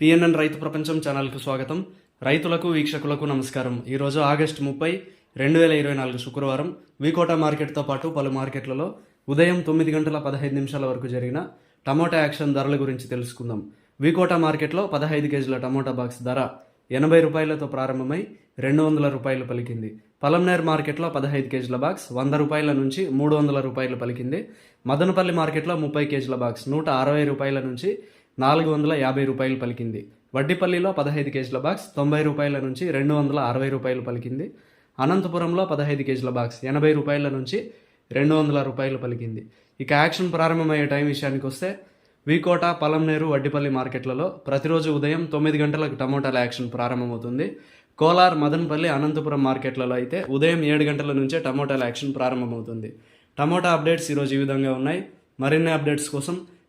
PNN రైతు ప్రపంచం ఛానల్కు స్వాగతం. రైతులకు వీక్షకులకు నమస్కారం. ఈరోజు ఆగస్టు ముప్పై రెండు వేల ఇరవై నాలుగు శుక్రవారం వికోట మార్కెట్తో పాటు పలు మార్కెట్లలో ఉదయం తొమ్మిది గంటల పదహైదు నిమిషాల వరకు జరిగిన టమోటా యాక్షన్ ధరల గురించి తెలుసుకుందాం. వికోట మార్కెట్లో పదహైదు కేజీల టమోటా బాక్స్ ధర ఎనభై రూపాయలతో ప్రారంభమై రెండు వందల రూపాయలు పలికింది. పలంనేర్ మార్కెట్లో పదహైదు కేజీల బాక్స్ వంద రూపాయల నుంచి మూడు వందల రూపాయలు పలికింది. మదనపల్లి మార్కెట్లో ముప్పై కేజీల బాక్స్ నూట అరవై రూపాయల నుంచి నాలుగు వందల యాభై రూపాయలు పలికింది. వడ్డిపల్లిలో పదహైదు కేజీల బాక్స్ తొంభై రూపాయల నుంచి రెండు వందల అరవై రూపాయలు పలికింది. అనంతపురంలో పదహైదు కేజీల బాక్స్ ఎనభై రూపాయల నుంచి రెండు వందల రూపాయలు పలికింది. ఇక యాక్షన్ ప్రారంభమయ్యే టైం విషయానికి వస్తే వీకోట పలంనేరు వడ్డిపల్లి మార్కెట్లలో ప్రతిరోజు ఉదయం తొమ్మిది గంటలకు టమోటాల యాక్షన్ ప్రారంభమవుతుంది. కోలార్ మదనపల్లి అనంతపురం మార్కెట్లలో అయితే ఉదయం ఏడు గంటల నుంచే టమోటాల యాక్షన్ ప్రారంభమవుతుంది. టమోటా అప్డేట్స్ ఈరోజు ఈ విధంగా ఉన్నాయి. మరిన్ని అప్డేట్స్ కోసం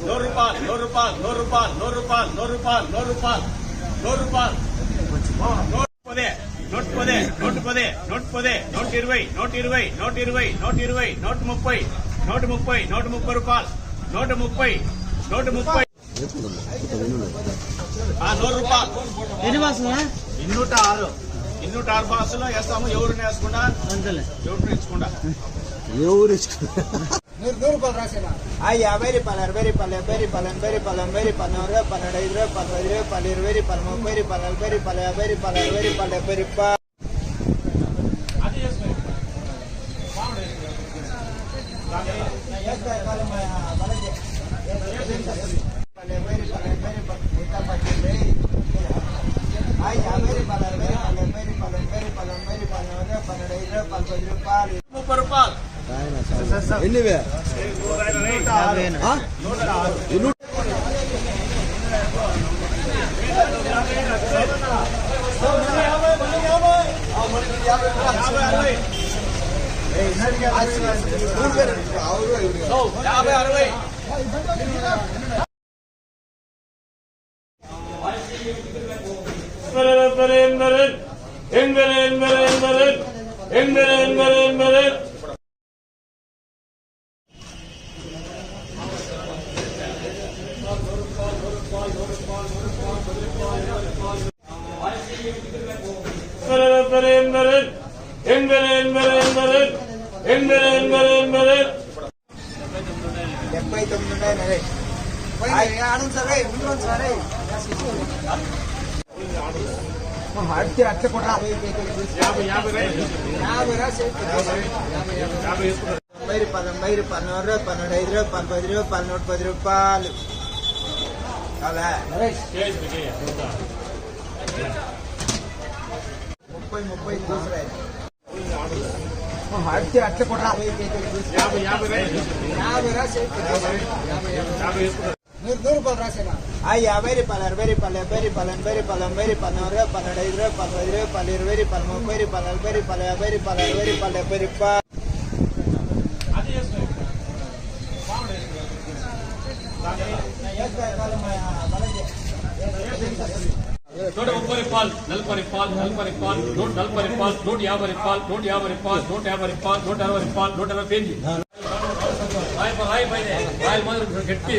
నూరు రూపాయలు నూరు రూపాయలు నూరు రూపాయలు నూరు రూపాయలు నూరు రూపాయలు నూరు రూపాయలు నూరు రూపాయలు నూట పదే నూట పదే నూట పదే నూట పదే నూట ఇరవై నూట ఇరవై నూట ఇరవై నూట ఇరవై నూట ముప్పై నూట ముప్పై నూట ముప్పై రూపాయలు నూట ముప్పై నూట ముప్పై నూరు రూపాయలు ఎన్ని మాసమా ఇన్నూట ఆరు ఇన్నూట ఆరు బాక్సులో వేస్తాము ఎవరిని వేసుకుండా అంతలే. ఎవరిని ఇచ్చుకుండా ఎవరు అయ్యా వెరి పలారు వెరి పల్లె వెరి పల్లెను వెరి పల్లెను వెరి పల్లె ఇరవై పన్నెండు ఇరవై పన్నెండు ఇరవై పల్లె ఇరవై పల్లె ముప్పై పల్లెలు వెరి పల్లె వెరి పల్లె వెరి పల్లె వెరి పల్లె ان అడితే అట్లా కూడా తొంభై రూపాయలు తొంభై రూపాయలు పన్నూరు రూపాయలు పన్నెండు ఐదు రూపాయలు పన్నెండు రూపాయలు పన్నూరు పది రూపాయలు అలా ముప్పై ముప్పై దూసరాయి అడితే అట్లా కూడా యాభై యాభై యాభై యాభై ನೂರು ರೂಪಾಯಿ ರಾಸೇನಾ ಅಯ್ಯ ಬೇರಿ ಪಲ್ಯ ಬೇರಿ ಪಲ್ಯ ಬೇರಿ ಪಲ್ಯ ಬೇರಿ ಪಲ್ಯ ಬೇರಿ ಪಲ್ಯ ಇರವೈ ಪಲ್ಲೆರಡು ಇರವೈ ಪಲ್ಯ ಇರವೈ ಪಲ್ಯ ಇರವೈ ಪಲ್ಯ ಮುಪ್ಪೈ ಪಲ್ಯ ಬೇರಿ ಪಲ್ಯ ಬೇರಿ ಪಲ್ಯ ಬೇರಿ ಪಲ್ಯ ಬೇರಿ ಪಲ್ಯ నూట ముప్పై రూపాయలు నలభై రూపాయలు నలభై రూపాయలు నూట నలభై రూపాయలు నూట యాభై రూపాయలు నూట యాభై రూపాయలు నూట యాభై రూపాయలు నూట అరవై రూపాయలు నూట అరవై పేజీ రాయల్ రాయల్ రాయల్ గట్టి